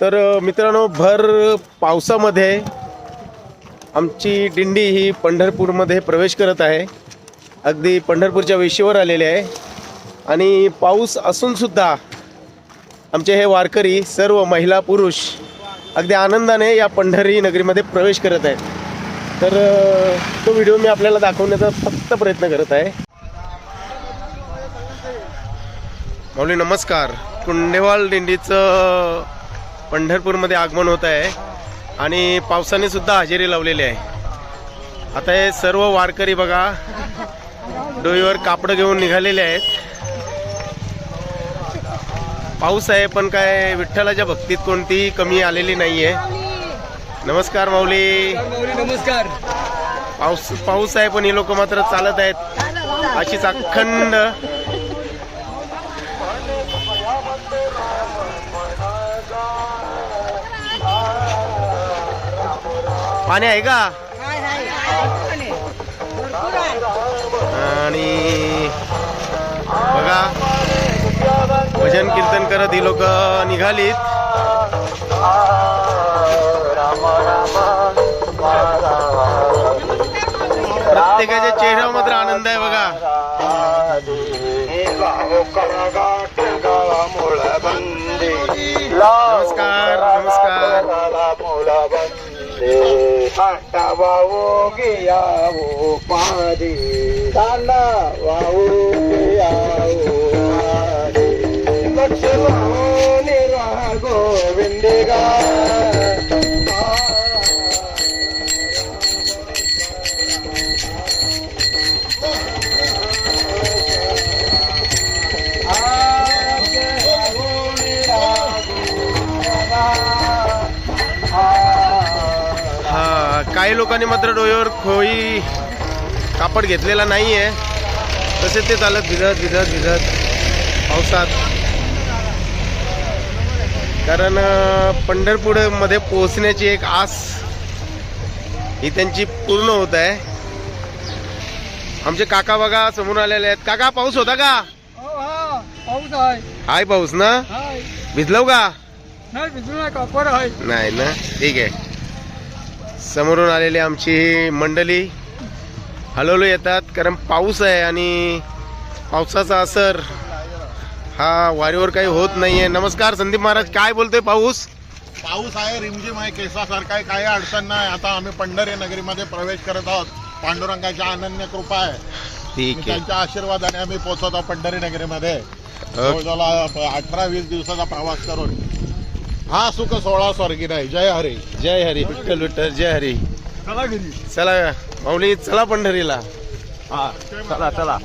तर मित्रांनो भर पावसामध्ये आमची दिंडी ही पंढरपूरमध्ये प्रवेश करत आहे. अगदी पंढरपूरच्या वेशीवर आलेले आहे. आणि पाऊस असूनसुद्धा आमचे हे वारकरी सर्व महिला पुरुष अगदी आनंदाने या पंढरी नगरीमध्ये प्रवेश करत आहेत. तर तो व्हिडिओ मी आपल्याला दाखवण्याचा फक्त प्रयत्न करत आहे. माऊली नमस्कार. कुंडेवाल दिंडीचं पंढरपूरमध्ये आगमन होत आहे आणि पावसाने सुद्धा हजेरी लावलेली आहे. आता हे सर्व वारकरी बघा डोईवर कापडं घेऊन निघालेले आहेत. पाऊस आहे पण काय विठ्ठलाच्या भक्तीत कोणतीही कमी आलेली नाहीये. नमस्कार माऊली. नमस्कार. पाऊस पाऊस आहे पण हे लोक मात्र चालत आहेत. अशीच अखंड पाणी आहे का? आणि बघा भजन कीर्तन करत ही लोक निघालीत. प्रत्येकाच्या चेहऱ्यावर मात्र आनंद आहे बघा. नमस्कार नमस्कार. वाऊ गियावो पादी तांडा वाऊ गियावो काही लोकांनी मात्र डोळ्यावर खोई कापड घेतलेला नाही आहे तसे ते चालत भिजत भिजत भिजत पावसात. कारण पंढरपूरमध्ये पोहोचण्याची एक आस ही त्यांची पूर्ण होत आहे. आमचे काका बघा समोर आलेले आहेत. काका पाऊस होता का? पाऊस आहे. हाय पाऊस ना? भिजलो का? नाही भिजू नाही कापर आहे. नाही ना? ठीक आहे. समोरून आलेली आमची ही मंडळी हळूहळू येतात कारण पाऊस आहे आणि पावसाचा असर हा वारीवर काही होत नाहीये. नमस्कार संदीप महाराज काय बोलतोय पाऊस? पाऊस आहे रिमझिम आहे केसासारखा आहे काही अडचण नाही. आता आम्ही पंढरी नगरीमध्ये प्रवेश करत आहोत. पांडुरंगाची अनन्य कृपा आहे. ठीक आहे. त्यांच्या आशीर्वादाने आम्ही पोहोचत आहोत पंढरी नगरीमध्ये. जवळजवळ अठरा वीस दिवसाचा प्रवास करून. हा सुख सोळा स्वर्गी नाही. जय हरी. जय हरी. विठ्ठल विठ्ठल जय हरी. चला घरी. चला माऊली चला पंढरीला. हा चला चला.